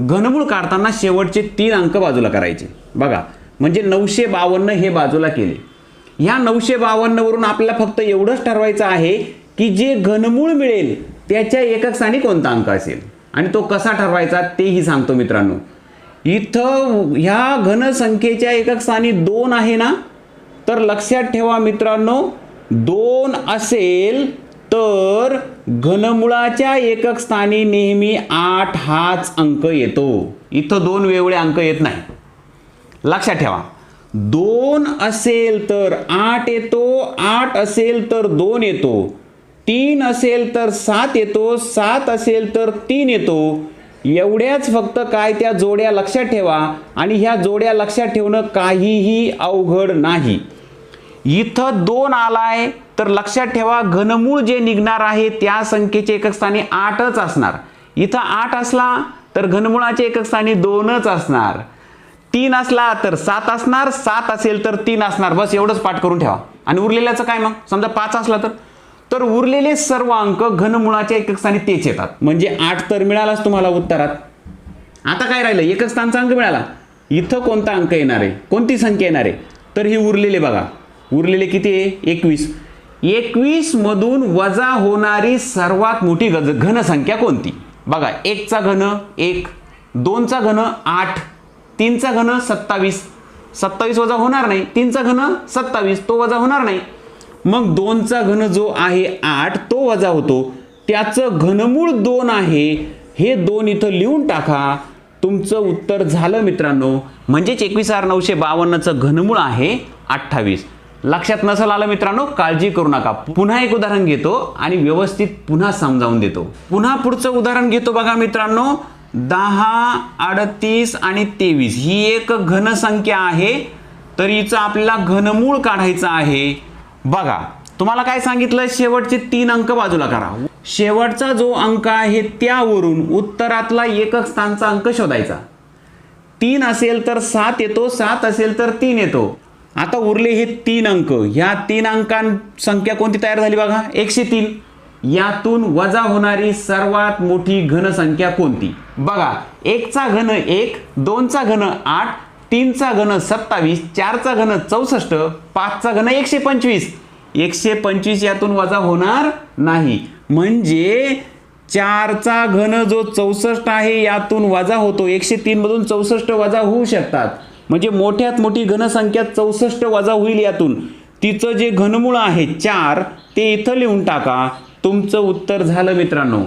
घनमूळ काढताना शेवटचे तीन अंक बाजूला करायचे. बघा म्हणजे नऊशे बावन्न हे बाजूला केले. ह्या नऊशे बावन्नवरून आपल्याला फक्त एवढंच ठरवायचं आहे की जे घनमूळ मिळेल त्याच्या एकक स्थानी कोणता अंक असेल? आणि तो कसा ठरवायचा तेही सांगतो मित्रांनो. इथं ह्या घनसंख्येच्या एकक स्थानी दोन आहे ना? तर लक्षात ठेवा मित्रांनो दोन असेल तर घनमुळाच्या एकक स्थानी नेहमी आठ हाच अंक येतो. इथं दोन वेगळे अंक येत नाही. लक्षात ठेवा. दोन असेल तर आठ येतो आठ असेल तर दोन येतो तीन असेल तर सात येतो सात असेल तर तीन येतो. एवढ्याच फक्त काय त्या जोड्या लक्षात ठेवा आणि ह्या जोड्या लक्षात ठेवणं काहीही अवघड नाही. इथं दोन आलाय तर लक्षात ठेवा घनमूळ जे निघणार आहे त्या संख्येचे एकस्थानी आठच असणार. इथं आठ असला तर घनमुळाचे एकक स्थानी दोनच असणार. तीन असला तर सात असणार. सात असेल तर तीन असणार. बस एवढंच पाठ करून ठेवा. आणि उरलेल्याचं काय मग? समजा पाच असला तर? तर उरलेले सर्व अंक घनमुळाच्या एकक स्थानी तेच येतात. म्हणजे आठ तर मिळालाच तुम्हाला उत्तरात. आता काय राहिलं? एकस्थानचा अंक मिळाला. इथं कोणता अंक येणार आहे? कोणती संख्या येणार आहे? तर हे उरलेले बघा. उरलेले किती आहे? एकवीस. एकवीस मधून वजा होणारी सर्वात मोठी गज घनसंख्या कोणती? बघा एकचा घन एक दोनचा घन आठ तीनचा घन सत्तावीस. सत्तावीस वजा होणार नाही. तीनचा घन सत्तावीस. तो वजा होणार नाही. मग दोनचा घन जो आहे आठ तो वजा होतो. त्याचं घनमूळ दोन आहे. हे दोन इथं लिहून टाका. तुमचं उत्तर झालं मित्रांनो. म्हणजेच एकवीस हजार नऊशे बावन्नचं घनमूळ आहे अठ्ठावीस. लक्षात नसेल आलं मित्रांनो काळजी करू नका. पुन्हा एक उदाहरण घेतो आणि व्यवस्थित पुन्हा समजावून देतो. पुन्हा पुढचं उदाहरण घेतो बघा मित्रांनो. दहा अडतीस आणि तेवीस. ही एक घनसंख्या आहे तर हिचं आपल्याला घनमूळ काढायचं आहे. बघा तुम्हाला काय सांगितलं? शेवटचे तीन अंक बाजूला करा. शेवटचा जो अंक आहे त्यावरून उत्तरातला एकक स्थानचा अंक शोधायचा. तीन असेल तर सात येतो सात असेल तर तीन येतो. आता उरले हे तीन अंक. ह्या तीन अंकां संख्या कोणती तयार झाली बघा? एकशे तीन. यातून वजा होणारी सर्वात मोठी घनसंख्या कोणती? बघा एकचा घन एक दोनचा घन आठ तीनचा घन सत्तावीस चारचा घन चौसष्ट पाचचा घन एकशे पंचवीस. एकशे पंचवीस यातून वजा होणार नाही. म्हणजे चारचा घन जो चौसष्ट आहे यातून वजा होतो. एकशे तीनमधून चौसष्ट वजा होऊ शकतात. म्हणजे मोठ्यात मोठी घनसंख्या चौसष्ट वजा होईल यातून. तिचं जे घनमूळ आहे चार ते इथं लिहून टाका. तुमचं उत्तर झालं मित्रांनो.